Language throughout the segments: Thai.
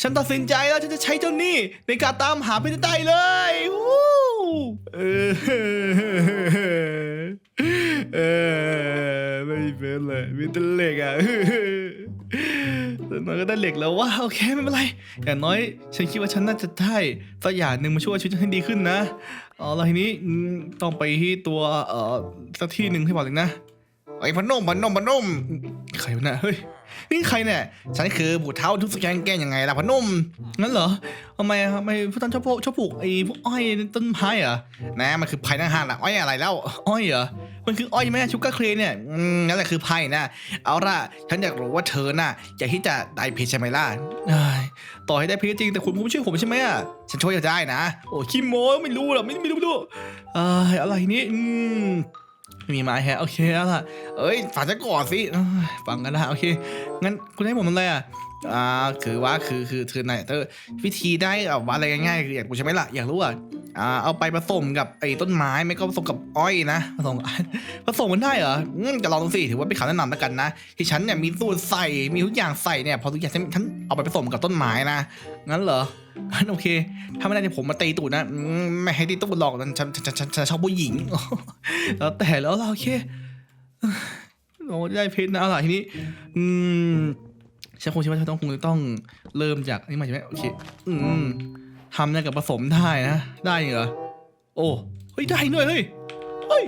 ฉันตัดสินใจแล้วฉันจะใช้เจ้านี่ในการตามหาไปได้เลยวู้เออเออไม่เป็นเลยมีแต่เหล็กอะแต่น้อยก็ได้เหล็กแล้วว่าโอเคไม่เป็นไรอย่างน้อย ฉันคิดว่าฉันน่าจะได้สักอย่างหนึ่งมาช่วยชีวิตฉันให้ดีขึ้นนะเอาละทีนี้ต้องไปที่ตัวเอ่อสักที่หนึ่งให้บอกเลยนะไอ้พนมพนมพนมใครวะเนี่ยเฮ้ย นี่ใครเนี่ย ฉันคือบุตรเท้าทุกสแกนแกนยังไงล่ะพนมงั้นเหรอทำไมทำไมพวกท่านชอบชอบปลูกไอ้พวกอ้อยต้นไม้เหรอนะมันคือไผ่ทหารอะอ้อยอะไรแล้วอ้อยเหรอมันคืออ้อยไหมชูการ์เครนเนี่ยนั่นแหละคือไผ่นะเอาล่ะฉันอยากรู้ว่าเธอน่ะอยากที่จะได้เพชรใช่ไหมล่ะต่อให้ได้เพชรจริงแต่คุณก็ไม่ช่วยผมใช่ไหมอะฉันช่วยจะได้นะ โอ้ขี้โม้ไม่รู้หรอกไม่ไม่รู้ไม่รู้อะไรนี่อืม มีไม้แฮะโอเคแล้วล่ะเอ้ยฟังฉันก่อดสิฟังกันนะโอเค งั้นคุณให้ผมทำอะไรอะอ่าคือว่าคือคือคือนายเตอร์วิธีได้แบบว่าอะไรง่ายๆคืออยากรู้ใช่ไหมล่ะอยากรู้อะ อ่าเอาไปผสมกับไอ้ต้นไม้ไม่ก็ผสมกับอ้อยนะผสมผสมมันได้เหรออืมจะลองดูสิถือว่าเป็นคำแนะนำแล้วกันนะที่ฉันเนี่ยมีสูตรใส่มีทุกอย่างใส่เนี่ยพอทุกอย่างฉันฉันเอาไปผสมกับต้นไม้นะงั้นเหรองั้นโอเค ถ้าไม่ได้เดี๋ยผมมาตีตูดนะอืมไม่ให้ตีตูดหรอกฉันฉันฉันฉันฉันชอบผู้หญิงแล้วแต่แล้วเราโอเคโอ้ได้เพชรนะเอาล่ะทีนี้ อืมฉันคงคิดว่าฉันต้องคงจะต้องเริ่มจากนี่มาใช่ไหมโอเค อืม ทำได้กับผสมได้นะ ได้เหรอ โอ้ เฮ้ย ได้ด้วยเฮ้ย เฮ้ย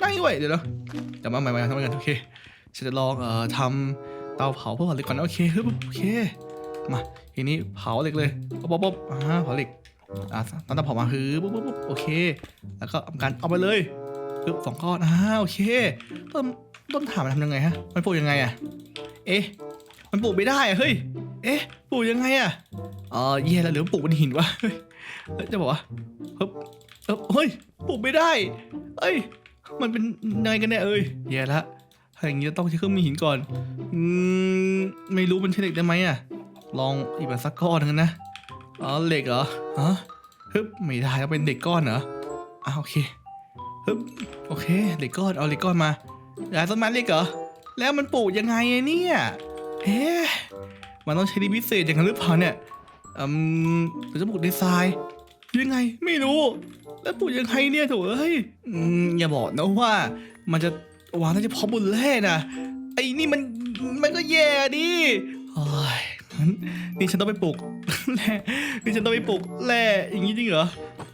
ได้ด้วยเดี๋ยวนะเดี๋ยวมาใหม่ๆทำกันโอเค ฉันจะลองเอ่อทำเตาเผาเพื่อเผาเหล็กก่อนนะโอเคฮึบโอเค มา ทีนี้เผาเหล็กเลยป๊บป๊บป๊บอ่าเผาเหล็กอ่าตอนเตาเผามาคือปุ๊บปุ๊บปุ๊บโอเค แล้วก็ทำการเอาไปเลยปึ๊บสองก้อนอ่าโอเค ต้นต้นถามมันทำยังไงฮะ มันปลูกยังไงอะ เอ๊ะ มันปลูกไม่ได้อะเฮ้ย เอ๊ะ ปลูกยังไงอะ อ๋อแย่แล้วหรือปลูกบนหินวะเฮ้ยจะบอกว่าเฮ้ยเฮ้ยปลูกไม่ได้ เอ้ย มันเป็นยังไงกันเนี่ยเอ้ยแย่ละถ้าอย่างนี้ต้องใช้เครื่องมือหินก่อนอืมไม่รู้มันใช้เหล็กได้ไหมอะลองอีกแบบสักก้อนหนึงนะอ๋อเหล็กเหรอฮะฮึบไม่ได้เอาเป็นเหล็กก้อนเหรออ่าโอเคฮึบโอเคเหล็กก้อนเอาเหล็กก้อนมาอยากต้นไม้เหล็กเหรอแล้วมันปลูกยังไงเนี่ยเอ๊ะมันต้องใช้ดีพิเศษอย่างนั้นหรือเปล่าเนี่ย อืมหรือจะปลูกในทรายยังไงไม่รู้ แล้วปลูกยังไงเนี่ยโถเอ้ยอืมอย่าบอกนะว่า มันจะวางได้เฉพาะบนแร่นะไอ้นี่มันมันก็แย่ดิโอ้ยงั้นนี่ฉันต้องไปปลูก แร่นี่ฉันต้องไปปลูกแร่อย่างนี้จริงเหรอ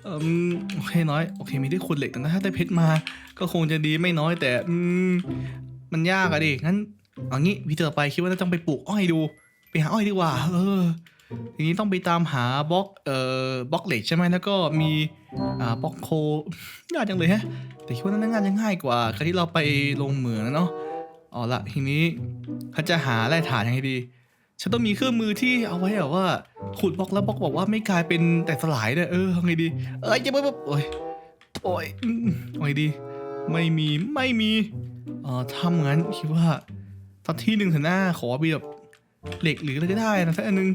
อืมโอเคน้อยโอเคมีได้ขุดเหล็กแต่ถ้าได้เพชรมา ก็คงจะดีไม่น้อยแต่อืมมันยากอะดิงั้นเอางี้วิธีต่อไปคิดว่าน่าจะต้องไปปลูกอ้อยดู ไปหาอ้อยดีกว่า เออ ทีนี้ต้องไปตามหาบล็อกเอ่อบล็อกเหล็กใช่ไหมแล้วก็มีอ่าบล็อกโคยากจังเลยฮะ แต่คิดว่าน่าจะง่ายกว่าการที่เราไปลงเหมืองนะเนาะเอาละทีนี้เขาจะหาแร่ถ่านยังไงดีฉันต้องมีเครื่องมือที่เอาไว้แบบว่าขุดบล็อกแล้วบล็อกบอกว่าไม่กลายเป็นแต่สลายเนี่ยเออทำไงดี เอ้ยจะไม่แบบโอ้ยโอ้ยอืมเอาไงดี ไม่มีไม่มีเอ่อทำงั้นคิดว่าสักที่หนึ่งเถอะหน้าขอมีแบบเหล็กหรืออะไรก็ได้นะสักอันนึง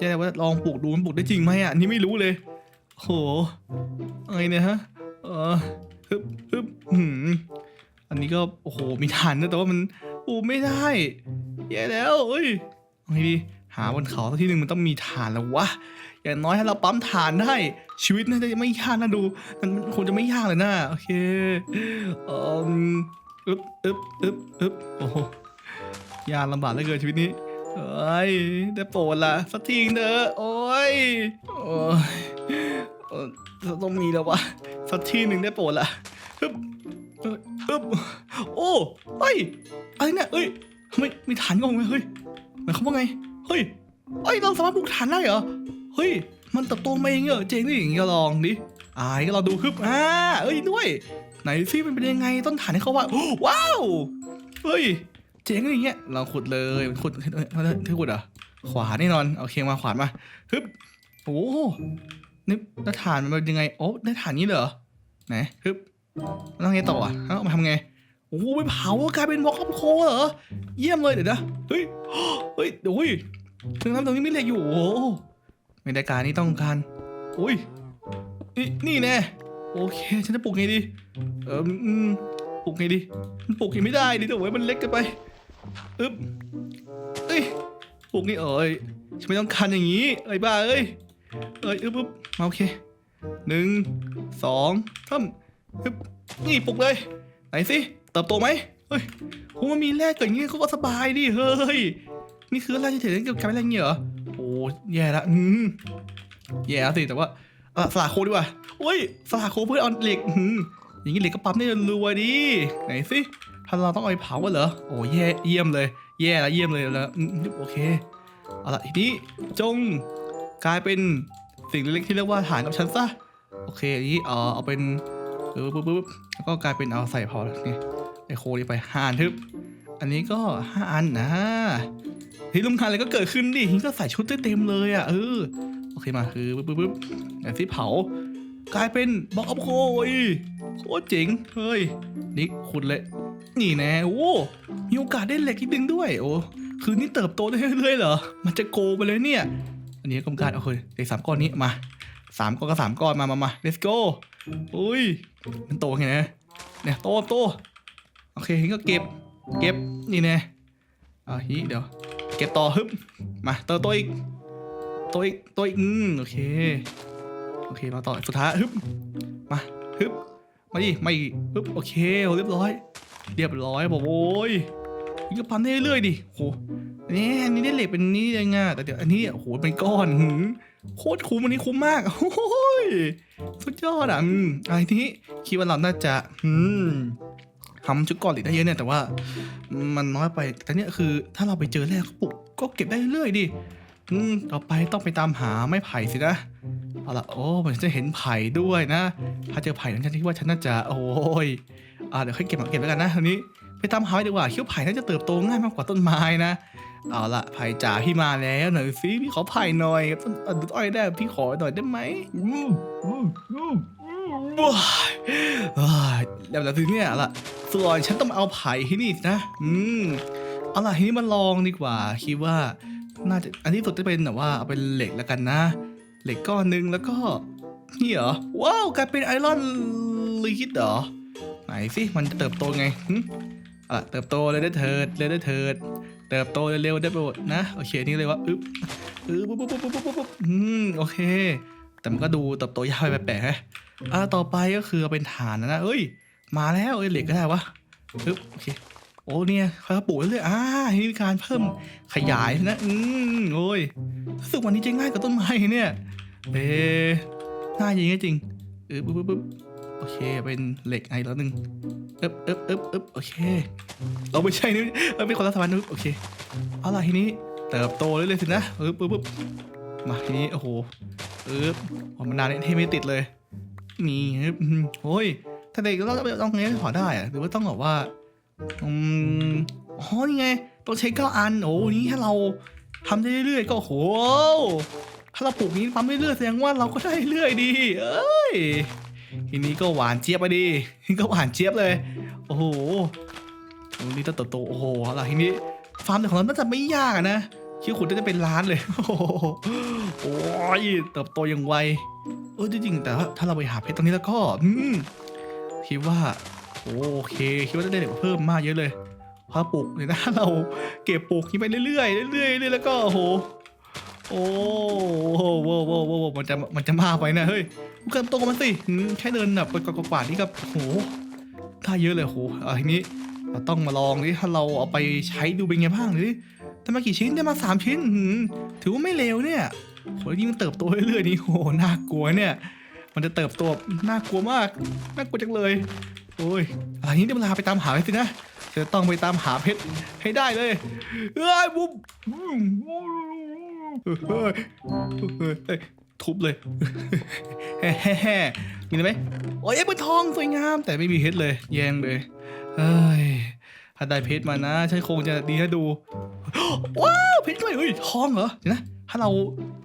จะได้ว่าลองปลูกดูมันปลูกได้จริงไหมอะนี่ไม่รู้เลยโหอะไรเนี่ยฮะเออฮึบฮึบหืมอันนี้ก็โอ้โหมีฐานนะแต่ว่ามันปลูกไม่ได้แย่แล้วเอ้ยเอาไงดีหาบนเขาสักที่หนึ่งมันต้องมีฐานแล้ววะอย่างน้อยถ้าเราปั๊มฐานได้ชีวิตน่าจะไม่ยากนะดูมันมันคงจะไม่ยากเลยนะโอเคอ่ออึบอึบอึบอึบโอ้โหยากลำบากเหลือเกินชีวิตนี้ เอ้ยได้โปรดละสักทีเถอะโอ้ยโอ้ยเออต้องมีแล้ววะสักทีหนึ่งได้โปรดละอึบเอ้ยอึบโอ้เฮ้ยอะไรเนี่ยเอ้ยทำไมมีฐานงงไหมเฮ้ยหมายความว่าไงเฮ้ยเอ้ยเราสามารถปลูกฐานได้เหรอเฮ้ยมันเติบโตมาเองเหรอเจงดิอย่างงี้ก็ลองดิอ่าก็เราดูคึบอ่าเอ้ยด้วย ไหนซิมันเป็นยังไงต้นฐานให้เขาว่าว้าวเฮ้ย เจ๋งอย่างเงี้ย เราขุดเลยขุดเฮ้ยเฮ้ยที่ขุดเหรอ ขวานแน่นอนเอาเคียงมาขวานมาฮึบโอ้โหนี่แล้วฐานมันเป็นยังไง โอ้ได้ฐานนี้เหรอ ไหนฮึบแล้วต้องไงต่ออะแล้วเอามาทำไง โอ้ไปเผากลายเป็นบล็อกโคเหรอ เยี่ยมเลยเดี๋ยวนะ เฮ้ย เฮ้ยโอ้ยถึงน้ำตรงนี้ไม่เหล็กอยู่ โอ้ไม่ได้การนี่ต้องการอุ้ย นี่นี่แน่ โอเค ฉันจะปลูกไงดี เอออืมปลูกไงดี มันปลูกยังไม่ได้ดิแต่ว่ามันเล็กเกันไป อึ๊บเอ้ยพวกนี้เอ้ยฉันไม่ต้องคันอย่างนี้ เอ้ยบ้าเอ้ย เอ้ยอึ๊บอึ๊บมาโอเคหนึ่งสองสามอึ๊บนี่ปลุกเลย ไหนสิเติบโตไหมเฮ้ยโหมันมีแรกเกิดอย่างงี้เขาก็สบายดิเฮ้ยนี่คืออะไรที่ถือเกี่ยวกับอะไรเงี้ยเหรอโอ้แย่ละอืมแย่สิแต่ว่าเออสลากโคดีกว่าโอ้ยสลากโคเพื่อเอาเหล็กอืมอย่างงี้เหล็กก็ปั๊มได้รวๆดิไหนสิ ถ้าเราต้องเอาไปเผาเหรอโอ้แย่เยี่ยมเลย แย่ละเยี่ยมเลยแล้วโอเคเอาละทีนี้จงกลายเป็นสิ่งเล็กๆที่เรียกว่าฐานกับฉันซะโอเคอันนี้เออเอาเป็นปึ๊บปึ๊บปึ๊บแล้วก็กลายเป็นเอาใส่พอแล้วนี่ไอโคนี่ไปห้าอันทึบอันนี้ก็ห้าอันนะที่ลุงคานอะไรก็เกิดขึ้นดิทีนี้ก็ใส่ชุดเต็มเลยอะเออโอเคมาคือปึ๊บปึ๊บปึ๊บอย่างที่เผากลายเป็นบล็อกอัพโคยโคตรเจ๋งเฮ้ยนี่ขุดเลย นี่แน่โอ้มีโอกาสได้เหล็กอีกดึงด้วย โอ้คือนี่เติบโตได้เรื่อยๆเหรอ มันจะโกไปเลยเนี่ย อันนี้กรรมการโอเคเด็กสามก้อนนี้มาสามก้อนก็สามก้อนมามามา let's go อุ้ย มันโตไงนะเนี่ยโตโตโอเคทีนี้ก็เก็บ เก็บนี่แน่อ่าทีนี้เดี๋ยว เก็บต่อฮึบมาเติมโตอีกโตอีกโตอีกอืมโอเคโอเคมาต่อสุดท้ายฮึบมาฮึบมาดิมาอีกฮึบโอเคเรียบร้อย เรียบร้อยบอกโอ้ยนี่ก็พันได้เรื่อยดิโหนี่อันนี้ได้เหล็กเป็นนี่ยังไงแต่เดี๋ยวอันนี้โอ้โหเป็นก้อนหืมโคตรคุ้มอันนี้คุ้มมากโอ้ยสุดยอดอะอืมอะไรที่คิดว่าเราน่าจะอืมทำชุดก่อนเหล็กได้เยอะเนี่ยแต่ว่ามันน้อยไปแต่เนี่ยคือถ้าเราไปเจอแร่เขาปลูกก็เก็บได้เรื่อยดิอืมต่อไปต้องไปตามหาไม้ไผ่สินะเอาละโอ้มันจะเห็นไผ่ด้วยนะ ถ้าเจอไผ่นั้นฉันคิดว่าฉันน่าจะโอ้ย อ่าเดี๋ยวค่อยเก็บมาเก็บแล้วกันนะทีนี้ไปตามหาไว้ดีกว่าคิดว่าไผ่น่าจะเติบโตง่ายมากกว่าต้นไม้นะเอาละไผ่จ๋าพี่มาแล้วหน่อยสิพี่ขอไผ่หน่อยต้นเอ่อต้นอ้อยได้พี่ขอหน่อยได้ไหมว้ายว้ายแล้วแล้วทีเนี้ยเอาละส่วนฉันต้องเอาไผ่ที่นี่นะอืมเอาล่ะทีนี้มาลองดีกว่า คิดว่าน่าจะอันที่สุดจะเป็นแบบว่าเอาเป็นเหล็กแล้วกันนะ เหล็กก้อนหนึงแล้วก็นี่เหรอว้าวกลายเป็นไอรอนลีดเหรอ ไหนสิมันจะเติบโตไงหึอะเติบโตเลยได้เถิดเลยได้เถิด เติบโตเร็วๆได้โปรดนะโอเคนี่เลยว่าอึ๊บอึ๊บปุ๊บปุ๊บปุ๊บปุ๊บปุ๊บปุ๊บอืมโอเค แต่มันก็ดูเติบโตยากไปแปลกๆฮะอะต่อไปก็คือเป็นฐานนะนะเอ้ย มาแล้วเอ้ยเหล็กก็ได้วะอึ๊บโอเคโอ้เนี่ยเขาปลูกเรื่อยๆอ่านี่มีการเพิ่มขยายนะ อืมโอ้ยรู้สึกวันนี้จะง่ายกว่าต้นไม้เนี่ยเอ๊ะง่ายจริงๆจริงอึ๊บปุ๊บปุ๊บ โอเค เป็นเหล็กไอแล้วหนึ่งอึ๊บอึ๊บอึ๊บอึ๊บโอเค เราไม่ใช่นี่เราเป็นคนรัฐบาลนึกโอเค เอาล่ะทีนี้เติบโตเรื่อยๆสินะปึ๊บปึ๊บปึ๊บมาทีนี้ โอ้โหปึ๊บผมมันนานเนี่ยเทไม่ติดเลย นี่โอ้ยถ้าเด็กเราต้องไงถอได้อะหรือว่าต้องแบบว่าอืมอ๋อนี่ไง ต้องใช้เก้าอัน โอ้นี่ถ้าเราทำได้เรื่อยๆ ก็โอ้โหถ้าเราปลูกนี้ทำเรื่อยๆ แสดงว่าเราก็ได้เรื่อยดี เอ้ย ทีนี้ก็หวานเจี๊ยบไปดีนี่ก็หวานเจี๊ยบเลย โอ้โหตรงนี้ต้องเติบโตโอ้โหอะไรทีนี้ฟาร์มของเราน่าจะไม่ยากนะคิดว่าขุดได้เป็นล้านเลย โอ้โหโอ้ยเติบโตอย่างไวเออจริงๆแต่ว่าถ้าเราไปหาเพชรตรงนี้แล้วก็คิดว่าโอเคคิดว่าจะได้เพิ่มมากเยอะเลยพราปลูกเนี่ยนะเราเก็บปลูกนี้ไปเรื่อยๆเรื่อยๆเรื่อยๆแล้วก็โอ้โห โอ้โหโว้โว้โว้มันจะมันจะมากไปนะเฮ้ยเกินโตกับมันสิแค่เดินแบบกว่าๆนี่ก็โอ้โหได้เยอะเลยโอ้โหอะทีนี้เราต้องมาลองดิถ้าเราเอาไปใช้ดูเป็นไงบ้างดิได้มากี่ชิ้นได้มาสามชิ้นถือว่าไม่เลวเนี่ยโหยิ่งมันเติบโตเรื่อยๆนี่โหน่ากลัวเนี่ย มันจะเติบโตน่ากลัวมากน่ากลัวจังเลยโอ้ยอะไรนี้ได้เวลาไปตามหาเพชรสินะจะต้องไปตามหาเพชรให้ได้เลยเอ้ยบุ๊บ เฮ้ยเฮ้ยทุบเลย แฮ่ๆมีอะไรไหมโอ้ยเอ็เป็นทองสวยงาม แต่ไม่มีเพชรเลย แยงเลยเอ้ยถ้าได้เพชรมานะฉันคงจะดีให้ดู ว้าวเพชรด้วยเฮ้ยทองเหรอเดี๋ยวนะถ้าเรา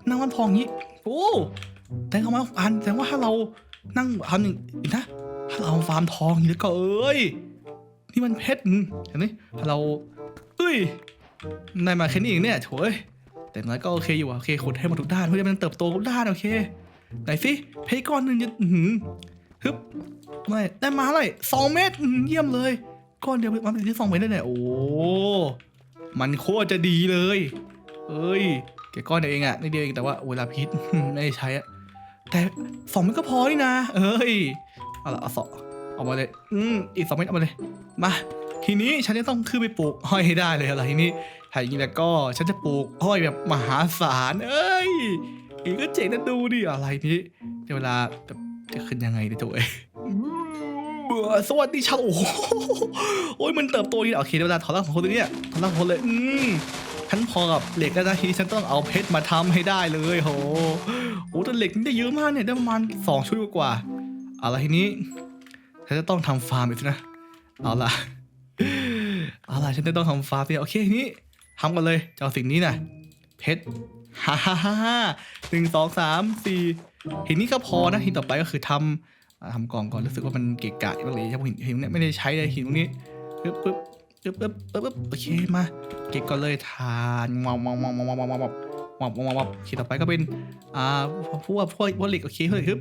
นั่งวันทองนี้โอ้แต่เขามาอ่านแสดงว่าถ้าเรานั่งทำอย่างอีกนะถ้าเราฟาร์มทองนี้แล้วก็เอ้ยนี่มันเพชรเห็นไหมถ้าเราเอ้ยได้มาแค่นี้เองเนี่ยโถย แต่อย่างน้อยก็โอเคอยู่อะโอเคขุดให้หมดทุกด้านเพื่อให้มันเติบโตทุกด้านโอเค ไหนสิเพชรก้อนหนึ่งจะอื้อหือฮึบไม่ได้มาอะไรสองเมตรอื้อหือเยี่ยมเลยก้อนเดียวมันเป็นที่สองเมตรได้เนี่ยโอ้มันโคตรจะดีเลย เอ้ยแกก้อนเดียวเองอะนิดเดียวเองแต่ว่าเวลาพิษไม่ได้ใช้อะแต่สองเม็ดก็พอนี่นะ เอ้ยเอาละเอาสองเอามาเลย อืมอีกสองเม็ดเอามาเลย มา ทีนี้ฉันจะต้องขึ้นไปปลูกอ้อยให้ได้เลยอะไรทีนี้ ถ้าอย่างนี้แล้วก็ฉันจะปลูกอ้อยแบบมหาศาล เอ้ยอีกก็เจ๋งนะดูดิอะไรนี้เวลาจะจะขึ้นยังไงเนี่ยตัวเองเบื่อสวัสดีชาวโอ้โหโอ้ยมันเติบโตดีโอเคเวลาถอดรากของคนเนี้ยถอดรากของคนเลย อืมฉันพอกับเหล็กแล้วนะทีฉันต้องเอาเพชรมาทำให้ได้เลยโหโอ้แต่เหล็กนี่ได้เยอะมากเนี่ยได้ประมาณสองชุดกว่าอาละทีนี้ฉันจะต้องทำฟาร์มอีกนะ เอาล่ะ เอาล่ะฉันจะต้องทำฟาร์มเนี่ยโอเคทีนี้ ทำกันเลยจะเอาสิ่งนี้นะเพชรฮ่าฮ่าฮ่าฮ่าหนึ่งสองสามสี่หินนี้ก็พอนะหินต่อไปก็คือทำทำกล่องก่อนรู้สึกว่ามันเกะกะมากเลยใช่หินหินเนี่ยไม่ได้ใช้เลยหินตรงนี้ปึ๊บปึ๊บปึ๊บปึ๊บปึ๊บปึ๊บโอเคมาเก็บก่อนเลยทานมอมมอมมอมมอมมอมมอมมอมมอมมอมมอมมอมโอเคต่อไปก็เป็นอ่าพวกพวกพวกเหล็กโอเคเฮ้ยฮึบ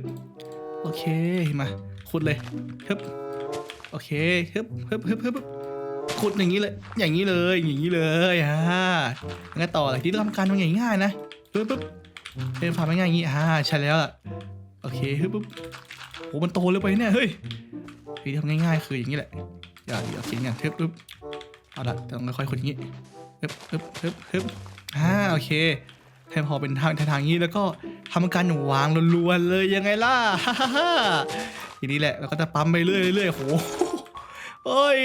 โอเคมาขุดเลยฮึบโอเคฮึบฮึบฮึบฮึบ ขุดอย่างนี้เลย อย่างนี้เลยอย่างนี้เลยอ่างั้นต่ออะไรที่ทำการมันง่ายๆนะปึ๊บปึ๊บเป็นฟาร์มง่ายๆอย่างนี้อ่าใช่แล้วล่ะโอเคปึ๊บปึ๊บโหมันโตเลยไปเนี่ยเฮ้ยวิธีทำง่ายๆ คืออย่างนี้แหละอย่าอย่าเขียนกันปึ๊บปึ๊บเอาละต้องค่อยๆขุดอย่างนี้ปึ๊บปึ๊บปึ๊บปึ๊บอ่าโอเคให้พอเป็นทางทางอย่างนี้แล้วก็ทำการวางล้วนๆเลยยังไงล่ะฮ่าฮ่าฮ่าทีนี้แหละเราก็จะปั๊มไปเรื่อยๆเรื่อยๆโหเอ้ย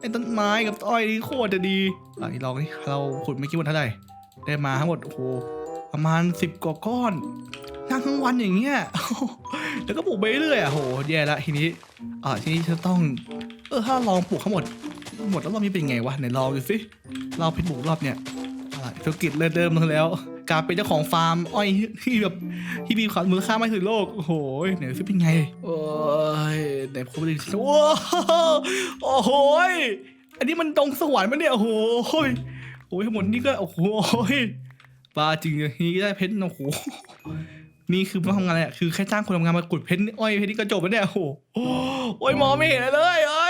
ไอ้ต้นไม้กับอ้อยนี่โคตรจะดีอะนี่ลองนี่เราขุดไม่คิดว่าเท่าไหร่ได้มาทั้งหมดโอ้โหประมาณสิบกว่าก้อนนั่งทั้งวันอย่างเงี้ยแล้วก็ปลูกไปเรื่อยอะโหแย่ละทีนี้อ่าทีนี้จะต้อง เออถ้าลองปลูกทั้งหมด หมดแล้วรอบนี้เป็นไงวะไหนลองดูสิเราพชรปลูกรอบเนี้ยอะไรธุรกิจเริ่มเดิมแล้ว การเป็นเจ้าของฟาร์มอ้อยที่แบบที่มีความมูลค่ามากที่สุดโลก โอ้โหไหนดูสิเป็นไง โอ้ยไหนผมดูสิโอ้โหโอ้โหอันนี้มันดงสวรรค์มันเนี่ยโอ้โหโอ้ยทั้งหมดนี่ก็โอ้โหยบ้าจริงเลยนี่ได้เพชรโอ้โหนี่คือมาทำงานอะไรคือแค่จ้างคนทำงานมาขุดเพชรอ้อยเพชรนี่ก็จบแล้วเนี่ยโอ้โหโอ้ยมองไม่เห็นเลยเอ้ย